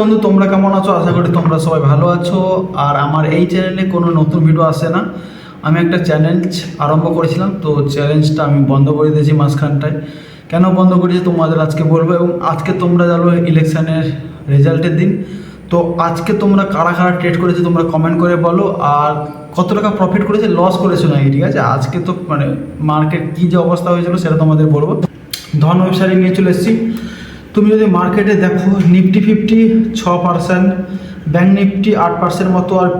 বন্ধু, তোমরা কেমন আছো? আশা করি তোমরা সবাই ভালো আছো। আর আমার এই চ্যানেলে কোনো নতুন ভিডিও আসে না। আমি একটা চ্যালেঞ্জ আরম্ভ করেছিলাম, তো চ্যালেঞ্জটা আমি বন্ধ করে দিয়েছি মাঝখানটায়। কেন বন্ধ করেছি তোমাদের আজকে বলব, এবং আজকে তোমরা জানো ইলেকশানের রেজাল্টের দিন। তো আজকে তোমরা কারা কারা ট্রেড করেছে তোমরা কমেন্ট করে বলো। আর কত টাকা প্রফিট করেছে লস করেছ নাকি, ঠিক আছে? আজকে তো মানে মার্কেট কী যে অবস্থা হয়েছিল সেটা তোমাদের বলব। ধন ওয়েবসাইটে নিয়ে চলে এসেছি। তুমি যদি মার্কেটে দেখো নিফটি ফিফটি ছ পার্সেন্ট ব্যাঙ্ক নিফটি আট পার্সেন্ট মতো আর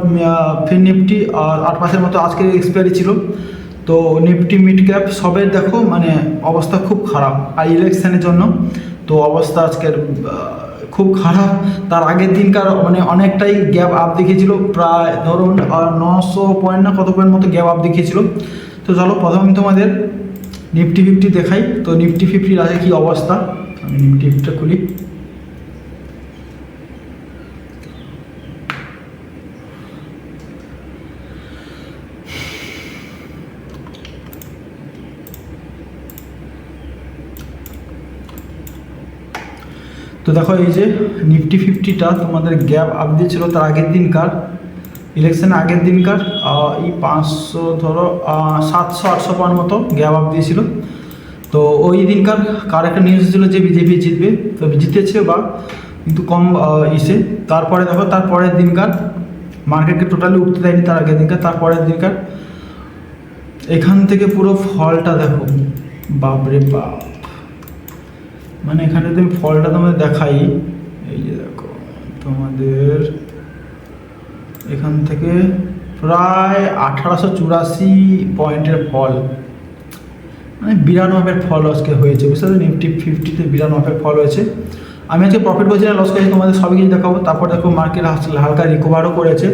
ফিন নিফটি আর আট পার্সেন্ট মতো আজকে এক্সপায়ারি ছিল। তো নিফটি মিড ক্যাপ সবের দেখো মানে অবস্থা খুব খারাপ। আর ইলেকশনের জন্য তো অবস্থা আজকের খুব খারাপ। তার আগের দিনকার মানে অনেকটাই গ্যাপ আপ দেখিয়েছিল, প্রায় ধরুন নশো পয়েন্ট না কত পয়েন্ট মতো গ্যাপ আপ দেখিয়েছিল। তো চলো প্রথমে তোমাদের নিফটি ফিফটি দেখাই। তো নিফটি ফিফটির আগে কী অবস্থা? আমি ফিফটিটা খুলি। তো দেখো এই যে নিফটি ফিফটিটা তোমাদের গ্যাপ আপ দিয়েছিল তার আগের দিনকার ইলেকশনের আগের দিনকার এই পাঁচশো ধরো সাতশো, আটশো পয়েন্ট মতো গ্যাপ আপ দিয়েছিল। তো ওই দিনকার কার একটা নিউজ ছিল যে বিজেপি জিতবে, তো জিতেছে বা কিন্তু কম ইসে। তারপরে দেখো, তারপরের দিনকার মার্কেটকে টোটালি উঠতে দেয়নি তার আগের দিনকার, তারপরের দিনকার এখান থেকে পুরো ফলটা দেখো। বাপরে বাপ। মানে এখানে আমি ফলটা তোমাদের দেখাই, এই যে দেখো, তোমাদের এখান থেকে প্রায় আঠারোশো চুরাশি পয়েন্টের ফল। মানে বিরানব্বের ফল আজকে হয়েছে, বুঝতে পারছ নিফটি ফিফটিতে বিরানব্বের ফল হয়েছে। আমি আজকে প্রফিট করছি না লস করেছি, তোমাদের সবই কিছু দেখাবো। তারপর দেখো মার্কেট হালকা রিকভারও করেছে।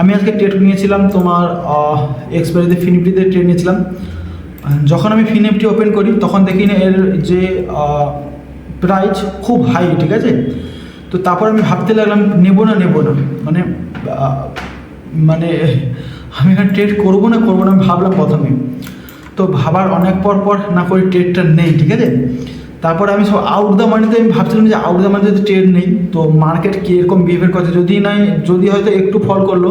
আমি আজকে ট্রেড নিয়েছিলাম তোমার এক্সপায়ারিতে ফিনিফটিতে ট্রেড নিয়েছিলাম। যখন আমি ফিনিফটি ওপেন করি, তখন দেখি না এর যে প্রাইস খুব হাই ঠিক আছে? তো তারপর আমি ভাবতে লাগলাম, নেব না নেব না? মানে মানে আমি এখানে ট্রেড করব না করব না, আমি ভাবলাম প্রথমে। তো ভাবার অনেক পর পর না করে ট্রেডটা নেই, ঠিক আছে? তারপর আমি সব আউট দ্য মানিতে আমি ভাবছিলাম যে আউট দ্য মানিতে ট্রেড নেই, তো মার্কেট কীরকম বিহেভিয়ার করছে? যদি নাই, যদি হয়তো একটু ফল করল,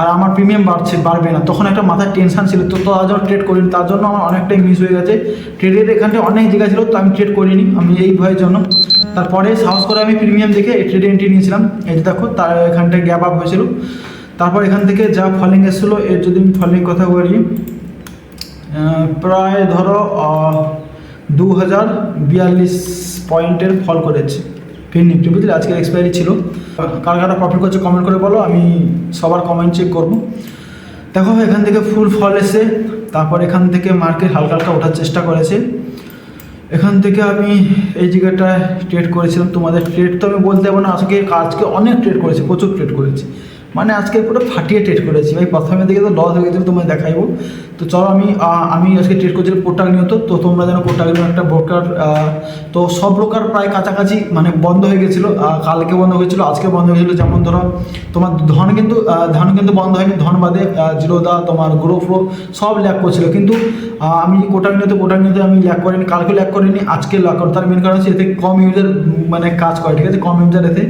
আর আমার প্রিমিয়াম বাড়ছে, বাড়বে না, তখন একটা মাথায় টেনশন ছিল। তো তার জন্য ট্রেড করিনি, তার জন্য আমার অনেকটাই মিস হয়ে গেছে। ট্রেডের এখানটায় অনেক জায়গা ছিল, তো আমি ট্রেড করিনি, আমি এই ভয়ের জন্য। তারপরে সাহস করে আমি প্রিমিয়াম দেখে ট্রেডে এন্ট্রি নিয়েছিলাম। এই যে দেখো, তার এখানটায় গ্যাপ আপ হয়েছিল। তারপর এখান থেকে যা ফলিং এসেছিল, এর যদি আমি ফলিং কথা বলি প্রায় ধরো দু হাজার বিয়াল্লিশ পয়েন্টের ফল করেছে। ফিন নিফটি বুঝলি? আজকের এক্সপায়ারি ছিল। কার কারা প্রফিট করছে কমেন্ট করে বলো, আমি সবার কমেন্ট চেক করব। দেখো, এখান থেকে ফুল ফল এসে, তারপর এখান থেকে মার্কেট হালকা হালকা ওঠার চেষ্টা করেছে। এখান থেকে আমি এই জায়গাটায় ট্রেড করেছিলাম। তোমাদের ট্রেড তো আমি বলতে পারব না, আজকে আজকে অনেক ট্রেড করেছি, প্রচুর ট্রেড করেছি। মানে আজকে পুরো ফাটিয়ে ট্রেড করেছি। ভাই, প্রথমে দিকে তো লস হয়ে গেছিল, তোমায় দেখাইবো। তো চলো আমি আমি আজকে ট্রেড করছিলাম কোটাক নিয়ত তো তোমরা যেন নিয়ে একটা ব্রোকার তো সব ব্রোকার প্রায় কাছাকাছি মানে বন্ধ হয়ে গেছিল কালকে বন্ধ হয়েছিল, আজকে বন্ধ হয়েছিল, যেমন ধরো তোমার ধন কিন্তু ধন কিন্তু বন্ধ হয়নি, ধন বাদে জিরোদা, তোমার গ্রো ফ্লো সব ল্যাক করছিল, কিন্তু আমি কোটাক নিয়তে কোটাক নিয়তে আমি ল্যাক করিনি, কালকে ল্যাক করিনি, আজকে ল্যাক করি তার মেন কারণ হচ্ছে এতে কম ইউজার মানে কাজ করে, ঠিক আছে, কম ইউজার এতে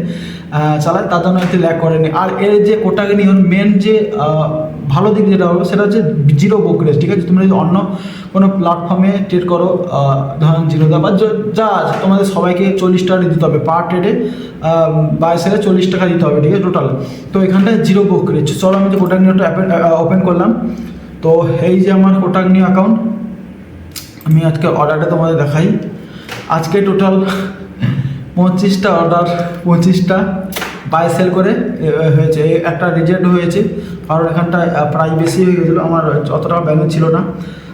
চালায়, তার জন্য এতে ল্যাক করেনি, আর এর যে কোটাকে নিয়ে মেন যে ভালো দিক যেটা হবে সেটা হচ্ছে জিরো ব্রোকারেজ ঠিক আছে? তোমরা যদি অন্য কোনো প্ল্যাটফর্মে ট্রেড করো ধরেন জিরোদা বা যা আছে, তোমাদের সবাইকে চল্লিশ টাকা দিতে হবে পার ট্রেডে বাইশ থেকে চল্লিশ টাকা দিতে হবে, ঠিক আছে? টোটাল তো এখানটায় জিরো ব্রোকারেজ চলো আমি যে কোটাক নিয়ে ওপেন করলাম। তো এই যে আমার কোটাক অ্যাকাউন্ট আমি আজকে অর্ডারটা তোমাদের দেখাই। আজকে টোটাল পঁচিশটা অর্ডার পঁচিশটা। বাই সেল করে হয়েছে। একটা রিজেক্ট হয়েছে। কারণ এখানটা প্রাইস বেশি হয়ে গেছিল। আমার অতটা ব্যালেন্স ছিল না।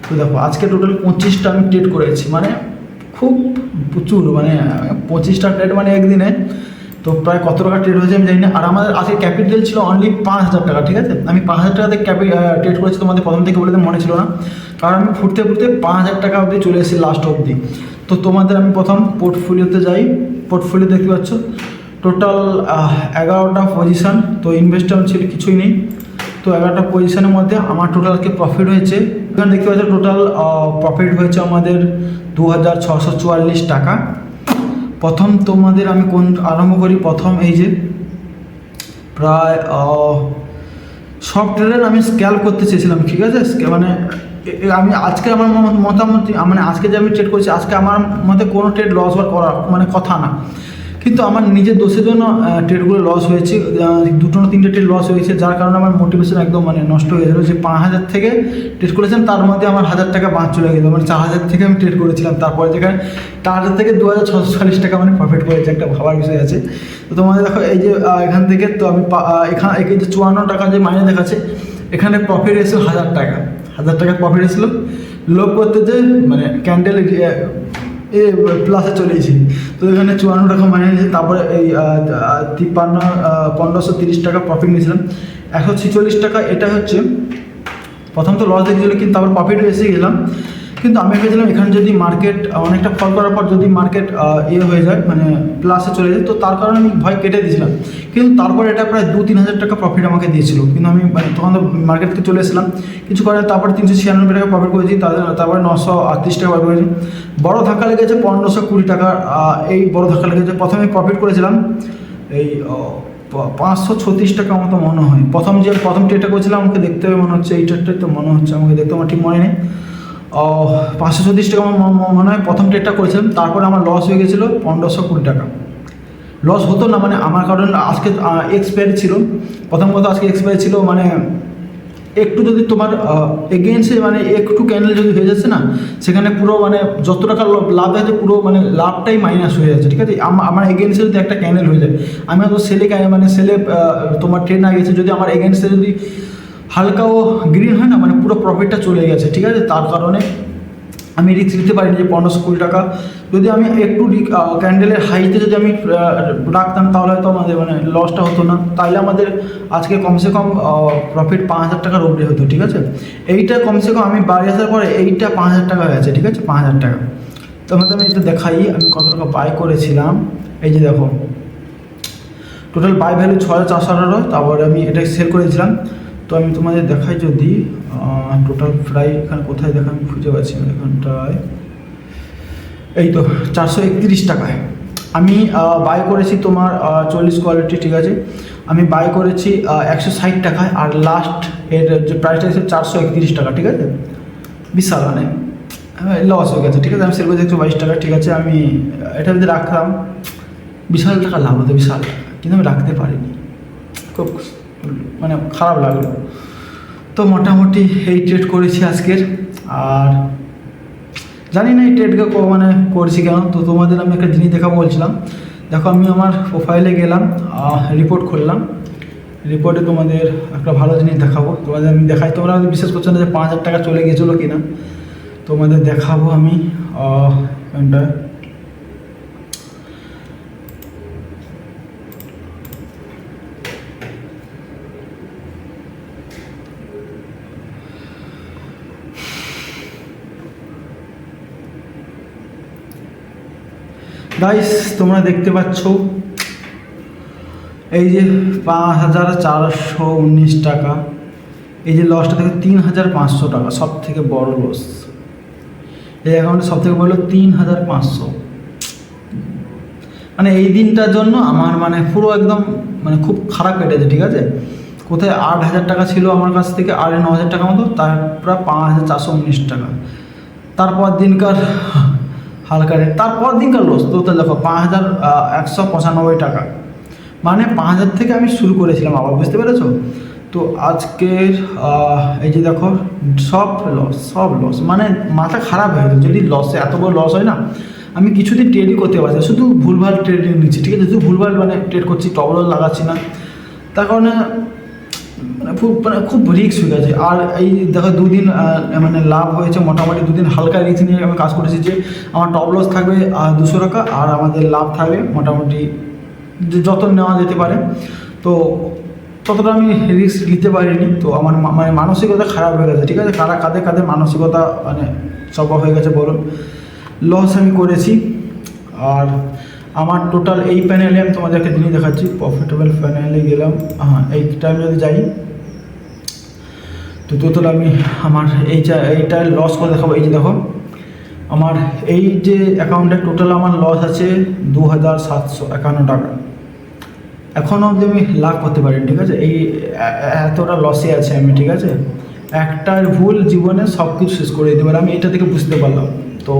তো দেখো, আজকে টোটাল পঁচিশটা আমি ট্রেড করেছি। মানে খুব প্রচুর মানে পঁচিশটা ট্রেড মানে একদিনে। তো প্রায় কত টাকা ট্রেড হয়েছে আমি জানি না আর আমাদের আজকে ক্যাপিটাল ছিল অনলি পাঁচ হাজার টাকা, ঠিক আছে? আমি পাঁচ হাজার টাকাতে ক্যাপি ট্রেড করেছি তোমাদের প্রথম থেকে বলে মনে ছিল না। কারণ আমি ফুটতে ফুটতে পাঁচ হাজার টাকা অবধি চলে এসেছি লাস্ট অবধি। তো তোমাদের আমি প্রথম পোর্টফোলিওতে যাই। পোর্টফোলিও দেখতে পাচ্ছ? টোটাল এগারোটা পজিশান তো ইনভেস্টমেন্ট ছিল কিছুই নেই। তো এগারোটা পজিশানের মধ্যে আমার টোটালকে প্রফিট হয়েছে। এখানে দেখতে পাচ্ছ টোটাল প্রফিট হয়েছে আমাদের দু হাজার ছশো চুয়াল্লিশ টাকা। প্রথম তোমাদের আমি কোন, আরম্ভ করি প্রথম এই যে, প্রায় সব ট্রেডার আমি স্ক্যাল করতে চেয়েছিলাম, ঠিক আছে? মানে আমি আজকে আমার মতামত মানে আজকে যে আমি ট্রেড করছি, আজকে আমার মতে কোনো ট্রেড লস হওয়ার করা মানে কথা না। কিন্তু আমার নিজের দোষের জন্য ট্রেডগুলো লস হয়েছে। দুটো না তিনটে ট্রেড লস হয়েছে, যার কারণে আমার মোটিভেশন একদম মানে নষ্ট হয়ে গেছিল যে পাঁচ হাজার থেকে ট্রেড করেছিলাম, তার মধ্যে আমার হাজার টাকা বাঁচ চলে গেলো। মানে চার হাজার থেকে আমি ট্রেড করেছিলাম। তারপরে যেখানে চার হাজার থেকে দু হাজার ছশো চল্লিশ টাকা মানে প্রফিট করেছে, একটা ভাবার বিষয় আছে। তো তোমাদের দেখো, এই যে এখান থেকে তো আমি এখানে, এই যে চুয়ান্ন টাকা যে মাইনে দেখাচ্ছে, এখানে প্রফিট এসেছিল হাজার টাকা। হাজার টাকা প্রফিট এসেছিল। লোভ করতে যে মানে ক্যান্ডেল এ প্লাসে চলেছি তো এখানে চুয়ান্ন টাকা মাইনে নিয়েছে, তারপরে এই তিপ্পান্ন পনেরোশো তিরিশ টাকা প্রফিট নিয়েছিলাম। একশো ছেচল্লিশ টাকা, এটা হচ্ছে প্রথম তো লস দেখিয়েছিল কিন্তু তারপর প্রফিট এসে গেলাম। কিন্তু আমি ভেবেছিলাম এখানে যদি মার্কেট অনেকটা ফল করার পর যদি মার্কেট ইয়ে হয়ে যায় মানে প্লাসে চলে যায়, তো তার কারণে আমি ভয় কেটে দিয়েছিলাম। কিন্তু তারপর এটা প্রায় দু তিন হাজার টাকা প্রফিট আমাকে দিয়েছিল। কিন্তু আমি মানে তখন তো মার্কেট থেকে চলে এসেছিলাম। কিছু করে তারপর তিনশো ছিয়ানব্বই টাকা প্রফিট করেছি, তাদের, তারপরে নশো আটত্রিশ টাকা প্রফিট করেছি। বড় ধাক্কা লেগেছে পনেরোশো কুড়ি টাকার এই বড় ধাক্কা লেগেছে। প্রথমে প্রফিট করেছিলাম এই পাঁচশো ছত্রিশ টাকা মতো মনে হয়। প্রথম যে, প্রথম ট্রেডটা করেছিলাম, আমাকে দেখতে হবে মনে হচ্ছে, এই ট্রেডটাই তো মনে হচ্ছে, আমাকে দেখতে আমার ঠিক মনে নেই। পাঁচশো ছত্রিশ টাকা আমার মনে হয় প্রথম ট্রেডটা করেছিলাম, তারপরে আমার লস হয়ে গেছিল পনেরোশো কুড়ি টাকা। লস হতো না মানে আমার কারণ আজকে এক্সপায়ারি ছিল। প্রথম কথা আজকে এক্সপায়ারি ছিল মানে একটু যদি তোমার এগেন্সে মানে একটু ক্যান্ডেল যদি হয়ে যাচ্ছে না, সেখানে পুরো মানে যত টাকা লাভ আছে, পুরো মানে লাভটাই মাইনাস হয়ে যাচ্ছে, ঠিক আছে? আম- আমার এগেন্সে যদি একটা ক্যান্ডেল হয়ে যায়, আমি হয়তো সেলে মানে সেলে তোমার ট্রেন না গেছে, যদি আমার এগেন্সে যদি হালকাও গ্রিন হয় না মানে পুরো প্রফিটটা চলে গেছে, ঠিক আছে? তার কারণে আমি রিস্ক নিতে পারিনি যে পনেরোশো কুড়ি টাকা। যদি আমি একটু ক্যান্ডেলের হাইতে যদি আমি রাখতাম, তাহলে হয়তো আমাদের মানে লসটা হতো না। তাইলে আমাদের আজকে কমসে কম প্রফিট পাঁচ হাজার টাকার উপরে হতো, ঠিক আছে? এইটা কমসে কম আমি বাড়ি আসার পরে এইটা পাঁচ হাজার টাকা হয়ে আছে ঠিক আছে? পাঁচ হাজার টাকা। তোমাদের আমি এটা দেখাই, আমি কত টাকা বাই করেছিলাম। এই যে দেখো টোটাল বাই ভ্যালু ছ হাজার চারশো আঠারো, তারপরে আমি এটা সেল করেছিলাম। তো আমি তোমাদের দেখাই যদি টোটাল প্রাই এখানে কোথায় দেখা আমি খুঁজে পাচ্ছি না এখানটায়। এই তো, চারশো একত্রিশ টাকায়। আমি বাই করেছি তোমার চল্লিশ কোয়ালিটি ঠিক আছে? আমি বাই করেছি একশো ষাট টাকায় আর লাস্ট এর যে প্রাইসটা হচ্ছে চারশো একত্রিশ টাকা, ঠিক আছে? বিশাল মানে লস হয়ে গেছে, ঠিক আছে? আমি সেল একশো বাইশ টাকা, ঠিক আছে? আমি এটা যদি রাখলাম। বিশাল টাকা লাভ হতো, বিশাল। কিন্তু আমি রাখতে পারিনি। খুব মানে খারাপ লাগল। তো মোটামুটি এই ট্রেড করেছি আজকের। আর জানি না এই ট্রেডকে মানে করছি কেন। তো তোমাদের আমি একটা জিনিস দেখা বলছিলাম। দেখো আমি আমার প্রোফাইলে গেলাম রিপোর্ট করলাম। রিপোর্টে তোমাদের একটা ভালো জিনিস দেখাবো। তোমাদের আমি দেখাই। তোমরা বিশ্বাস করছ না যে পাঁচ হাজার টাকা চলে গেছিল কি না তোমাদের দেখাবো আমি আহ, এখানটায় গাইস তোমরা দেখতে পাচ্ছ এই যে পাঁচ হাজার চারশো উনিশ টাকা, এই যে লসটা থেকে তিন হাজার পাঁচশো টাকা সব থেকে বড় লস এই অ্যাকাউন্টে সব থেকে বড় তিন হাজার পাঁচশো। মানে এই দিনটার জন্য আমার মানে পুরো একদম মানে খুব খারাপ কেটেছে, ঠিক আছে? কোথায় আট হাজার টাকা ছিল আমার কাছ থেকে আড়ে ন হাজার টাকা মতো, তার প্রায় পাঁচ হাজার চারশো উনিশ টাকা। তারপর দিনকার হালকা রেট তারপর দিনকার লস তো দেখো পাঁচ হাজার একশো পঁচানব্বই টাকা। মানে পাঁচ হাজার থেকে আমি শুরু করেছিলাম আবার, বুঝতে পেরেছ? তো আজকের এই যে দেখো, সব লস সব লস মানে মাথা খারাপ হয়ে যদি লসে এত বড় লস হয় না, আমি কিছুদিন ট্রেডই করতে পারছি শুধু ভুলভাল ট্রেডিং নিচ্ছি, ঠিক আছে? শুধু ভুলভাল মানে ট্রেড করছি টবল লাগাচ্ছি না। তার কারণে মানে খুব মানে খুব রিস্ক হয়ে গেছে। আর এই দেখো দুদিন মানে লাভ হয়েছে মোটামুটি দুদিন হালকা রিস্ক নিয়ে আমি কাজ করেছি যে আমার টপ লস থাকবে দুশো টাকা আর আমাদের লাভ থাকবে মোটামুটি যত নেওয়া যেতে পারে। তো ততটা আমি রিস্ক নিতে পারিনি। তো আমার মানে মানসিকতা খারাপ হয়ে গেছে, ঠিক আছে? কারা, কাদের কাদের মানসিকতা মানে সব হয়ে গেছে বলুন? লস আমি করেছি। আর আমার টোটাল এই প্যানেলে আমি তোমাদেরকে জিনিস দেখাচ্ছি। প্রফিটেবল প্যানেলে গেলাম। হ্যাঁ এইটা আমি যদি যাই তো টোটাল আমি আমার এই এইটা লস করে দেখাবো। এই যে দেখো, আমার এই যে অ্যাকাউন্টে টোটাল আমার লস আছে দু হাজার সাতশো একান্ন টাকা। এখনও অবধি আমি লাভ করতে পারি ঠিক আছে? এই এতটা লসে আছে আমি, ঠিক আছে? একটার ভুল জীবনে সব কিছু শেষ করে দিতে পারে। আমি এটা থেকে বুঝতে পারলাম। তো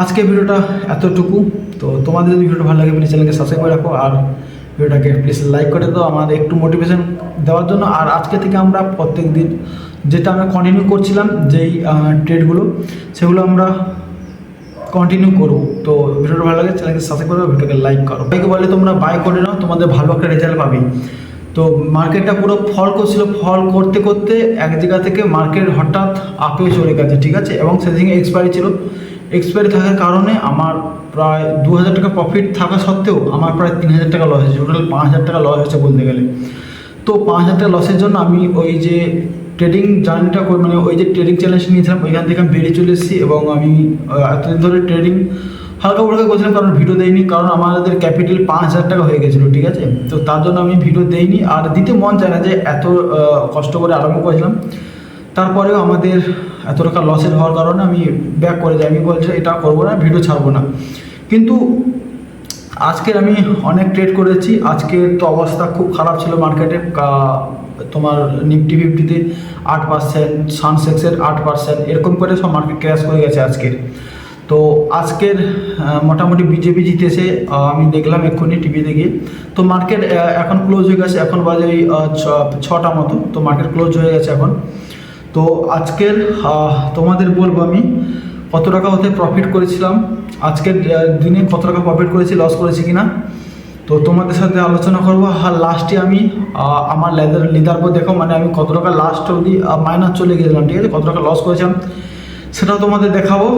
আজকে ভিডিওটা এতটুকু। তো তোমাদের যদি ভিডিওটা ভালো লাগে প্লিজ চ্যানেলকে সাবস্ক্রাইব করে রাখো। আর ভিডিওটাকে প্লিজ লাইক করে দাও। আমার একটু মোটিভেশন দেওয়ার জন্য। আর আজকে থেকে আমরা প্রত্যেক দিন যেটা আমরা কন্টিনিউ করছিলাম, যেই ট্রেডগুলো সেগুলো আমরা কন্টিনিউ করব। তো ভিডিওটা ভালো লাগে চ্যানেলকে সাবস্ক্রাইব করো ভিডিওকে লাইক করো। বাইকে বলে তোমরা বাই করে নাও, তোমাদের ভালো একটা রেজাল্ট পাবে। তো মার্কেটটা পুরো ফল করছিল। ফল করতে করতে এক জায়গা থেকে মার্কেট হঠাৎ আপে চলে গেছে, ঠিক আছে? এবং সেদিকে এক্সপায়ারি ছিল। এক্সপায়ারি থাকার কারণে আমার প্রায় দু হাজার টাকা প্রফিট থাকা সত্ত্বেও আমার প্রায় তিন হাজার টাকা লস হয়েছে। টোটাল পাঁচ হাজার টাকা লস হয়েছে বলতে গেলে। তো পাঁচ হাজার টাকা লসের জন্য আমি ওই যে ট্রেডিং জার্নিটা করে মানে ওই যে ট্রেডিং চ্যালেঞ্জ নিয়েছিলাম, ওইখান থেকে আমি বেরিয়ে চলে এসেছি এবং আমি এতদিন ধরে ট্রেডিং হালকা ফুলকা করছিলাম, কারণ ভিডিও দেয়নি, কারণ আমাদের ক্যাপিটাল পাঁচ হাজার টাকা হয়ে গেছিল, ঠিক আছে? তো তার জন্য আমি ভিডিও দেইনি। আর দিতে মন চায় না যে এত কষ্ট করে আরম্ভ করেছিলাম। তারপরেও আমাদের এত টাকা লসের হওয়ার কারণে আমি ব্যাক করে যাই। আমি বলছি, এটা করব না ভিডিও ছাড়বো না। কিন্তু আজকের আমি অনেক ট্রেড করেছি। আজকের তো অবস্থা খুব খারাপ ছিল মার্কেটে তোমার নিফটি ফিফটিতে আট পার্সেন্ট সানসেক্সের আট পার্সেন্ট এরকম করে সব মার্কেট ক্র্যাশ করে গেছে আজকের। তো আজকের মোটামুটি বিজেপি জিতেছে। আমি দেখলাম এক্ষুনি টিভিতে গিয়ে। তো মার্কেট এখন ক্লোজ হয়ে গেছে। এখন বাজে ওই ছটা মতো। তো মার্কেট ক্লোজ হয়ে গেছে এখন। তো আজকের তোমাদের বলব আমি কত টাকা হতে প্রফিট করেছিলাম? আজকের দিনে কত টাকা প্রফিট করেছি লস করেছি কি না তো তোমাদের সাথে আলোচনা করব। আর লাস্টে আমি আমার লেদার লিদার পর দেখো মানে আমি কত টাকা লাস্ট অবধি মাইনাস চলে গেছিলাম, ঠিক আছে? কত টাকা লস করেছিলাম, সেটাও তোমাদের দেখাবো।